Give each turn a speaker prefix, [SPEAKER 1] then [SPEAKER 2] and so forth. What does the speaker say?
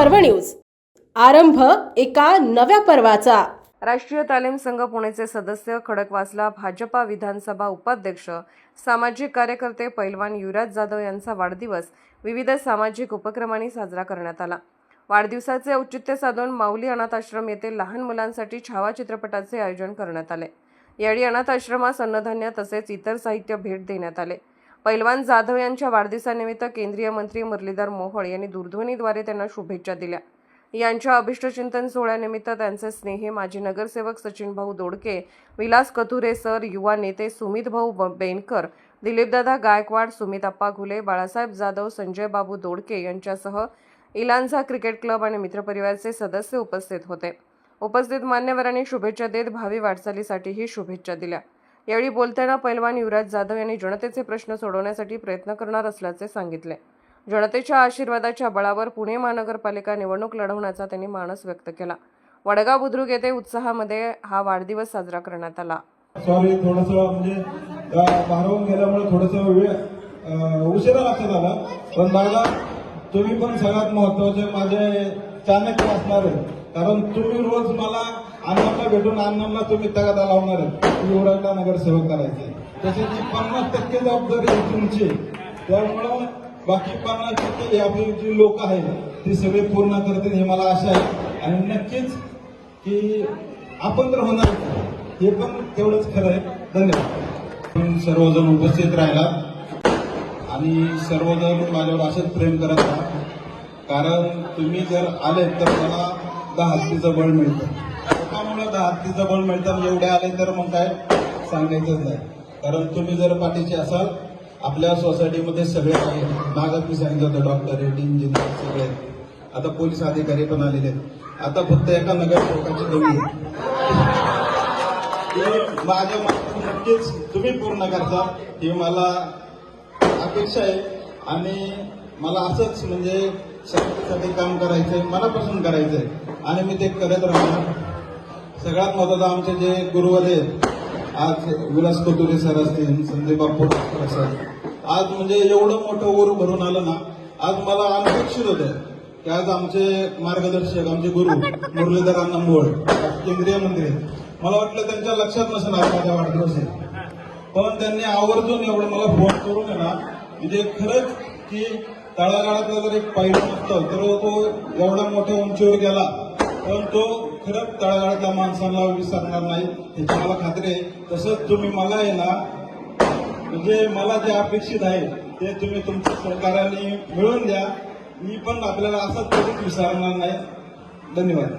[SPEAKER 1] पर्व न्यूज. आरंभ एका नव्या पर्वाचा.
[SPEAKER 2] राष्ट्रीय तालीम संघ पुणेचे सदस्य खडकवासला भाजपा विधानसभा उपाध्यक्ष सामाजिक कार्यकर्ते पैलवान युवराज जाधव यांचा वाढदिवस विविध सामाजिक उपक्रमांनी साजरा करण्यात आला. वाढदिवसाचे औचित्य साधून माऊली अनाथ आश्रम येथे लहान मुलांसाठी छावा चित्रपटाचे आयोजन करण्यात आले. यावेळी अनाथ आश्रमास अन्नधान्य तसेच इतर साहित्य भेट देण्यात आले. पैलवान जाधव यांच्या वाढदिवसानिमित्त केंद्रीय मंत्री मुरलीधर मोहोळ यांनी दूरध्वनीद्वारे त्यांना शुभेच्छा दिल्या. यांच्या अभिष्टचिंतन सोहळ्यानिमित्त त्यांचे स्नेही माजी नगरसेवक सचिन भाऊ दोडके विलास कथुरे सर युवा नेते सुमित भाऊ ब- बेनकर दिलीपदादा गायकवाड सुमित अप्पा घुले बाळासाहेब जाधव संजय बाबू दोडके यांच्यासह इलांझा क्रिकेट क्लब आणि मित्रपरिवारचे सदस्य उपस्थित होते. उपस्थित मान्यवरांनी शुभेच्छा देत भावी वाटचालीसाठीही शुभेच्छा दिल्या. यावेळी बोलताना पैलवान युवराज जाधव यांनी जनतेचे प्रश्न सोडवण्यासाठी प्रयत्न करणार असल्याचे सांगितले. जनतेच्या आशीर्वादाच्या बळावर पुणे महानगरपालिका निवडणूक लढवण्याचा त्यांनी मानस व्यक्त केला. वडगाव बुद्रुक येथे उत्साहामध्ये हा वाढदिवस साजरा करण्यात आला.
[SPEAKER 3] सॉरी थोडस म्हणजे भारावून गेल्यामुळे थोडस वेळ उशिरा लक्षात आला. पण दादा तुम्ही पण सगळ्यात महत्त्वाचे माझे चाणक्य असणार आहे. कारण तुम्ही रोज मला अण्णांना भेटून अण्णांना तुम्ही तगादा लावणार आहे. एवढा नगरसेवक करायचे. ती पन्नास टक्के जबाबदारी आहे तुमची त्यामुळं बाकी पन्नास टक्के हे आपली जी लोक आहेत ती सगळे पूर्ण करतील हे मला आशा आहे. आणि नक्कीच की आपण तर होणार हे पण तेवढंच खरं आहे. धन्यवाद. तुम्ही सर्वजण उपस्थित राहिला. आणि सर्वजण माझ्यावर असंच प्रेम करत राहा. कारण तुम्ही जर आले तर मला दहा हत्तीचं बळ मिळतं. त्यामुळे दहा हत्तीचं बळ मिळतं म्हणजे एवढे आले तर मग काय? सांगायचंच नाही. कारण तुम्ही जर पाठीचे असाल आपल्या सोसायटीमध्ये सगळे आहेत. मागत मी सांगितलं होतं डॉक्टर आहेत इंजिनियर सगळे आहेत. आता पोलीस अधिकारी पण आलेले आहेत. आता फक्त एका नगरसेवकाची कमी आहे माझ्या नक्कीच तुम्ही पूर्ण करता. ही मला अपेक्षा आहे. आणि मला असंच म्हणजे शांतीसाठी काम करायचंय मनापासून करायचंय. आणि मी ते करत राहणार. सगळ्यात महत्वाचं आमचे जे गुरुवर आहेत आज विलास कोतुरे सर असतील संदीप बापू सर आज म्हणजे एवढं मोठं गुरु भरून आलं ना आज मला अनपेक्षित होतं. की आज आमचे मार्गदर्शक आमचे गुरु मुरलीधर अण्णा केंद्रीय मंत्री मला वाटलं त्यांच्या लक्षात नसेल आज माझा वाढदिवस पण त्यांनी आवर्जून एवढं मला फोन करून ना म्हणजे खरंच की तळागाळातला जर एक पहिला असतो तर तो एवढा मोठ्या उंचीवर गेला. पण तो खरंच तळागाळातल्या माणसांना विसरणार नाही. ह्याची मला खात्री आहे. तसंच तुम्ही मला आहे ना म्हणजे मला जे अपेक्षित आहे ते तुम्ही तुमच्या सहकार्याने मिळवून द्या. मी पण आपल्याला असंच कधीच विसरणार नाही. धन्यवाद.